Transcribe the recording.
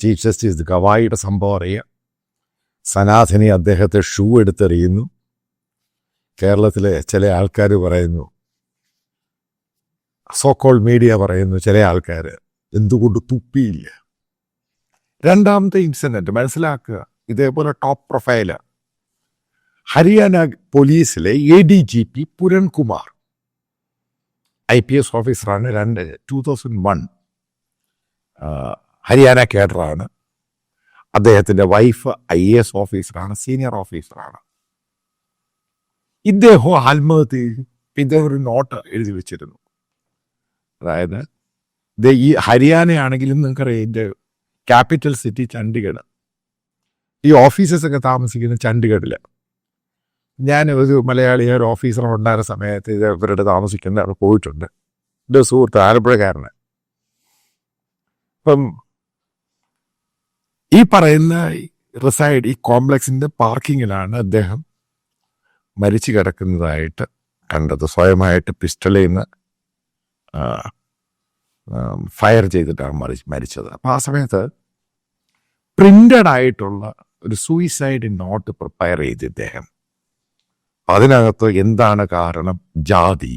Chief justice ഗവായിയുടെ സംഭവം അറിയാം. സനാഥനി അദ്ദേഹത്തെ ഷൂ എടുത്തെറിയുന്നു. കേരളത്തിലെ ചില ആൾക്കാർ പറയുന്നു സോക്കോൾ മീഡിയ പറയുന്നു ചില ആൾക്കാർ എന്തുകൊണ്ട് തുപ്പിയില്ല? രണ്ടാമത്തെ ഇൻസിഡന്റ് മനസ്സിലാക്കുക ഇതേപോലെ ടോപ്പ് പ്രൊഫൈൽ ഹരിയാന പോലീസിലെ A D G P Puran Kumar I P S ഓഫീസറാണ് രണ്ട് ടൂ തൗസൻഡ് വൺ ഹരിയാന കേഡറാണ്. അദ്ദേഹത്തിന്റെ വൈഫ് ഐ എ എസ് ഓഫീസറാണ് സീനിയർ ഓഫീസറാണ്. ഇദ്ദേഹം ആത്മഹത്യ. ഇദ്ദേഹം ഒരു നോട്ട് എഴുതി വെച്ചിരുന്നു. അതായത് ഈ ഹരിയാനയാണെങ്കിലും നിങ്ങൾക്കറിയാം ഇതിന്റെ ക്യാപിറ്റൽ സിറ്റി ചണ്ഡീഗഡ്. ഈ ഓഫീസസ് ഒക്കെ താമസിക്കുന്ന ചണ്ഡീഗഡിൽ ഞാൻ ഒരു മലയാളി ഒരു ഓഫീസർ ഉണ്ടായിരുന്ന സമയത്ത് ഇത് ഇവരുടെ താമസിക്കുന്ന അവിടെ പോയിട്ടുണ്ട്. എന്റെ സുഹൃത്ത് ആലപ്പുഴക്കാരന്. അപ്പം ഈ പറയുന്ന റിസൈഡ് ഈ കോംപ്ലക്സിന്റെ പാർക്കിങ്ങിലാണ് അദ്ദേഹം മരിച്ചു കിടക്കുന്നതായിട്ട് കണ്ടത്. സ്വയമായിട്ട് പിസ്റ്റളിൽ നിന്ന് ഫയർ ചെയ്തിട്ടാണ് മരി മരിച്ചത്. അപ്പം ആ സമയത്ത് പ്രിന്റഡ് ആയിട്ടുള്ള ഒരു സൂയിസൈഡ് നോട്ട് പ്രിപ്പയർ ചെയ്ത് ഇദ്ദേഹം. അതിനകത്ത് എന്താണ് കാരണം? ജാതി.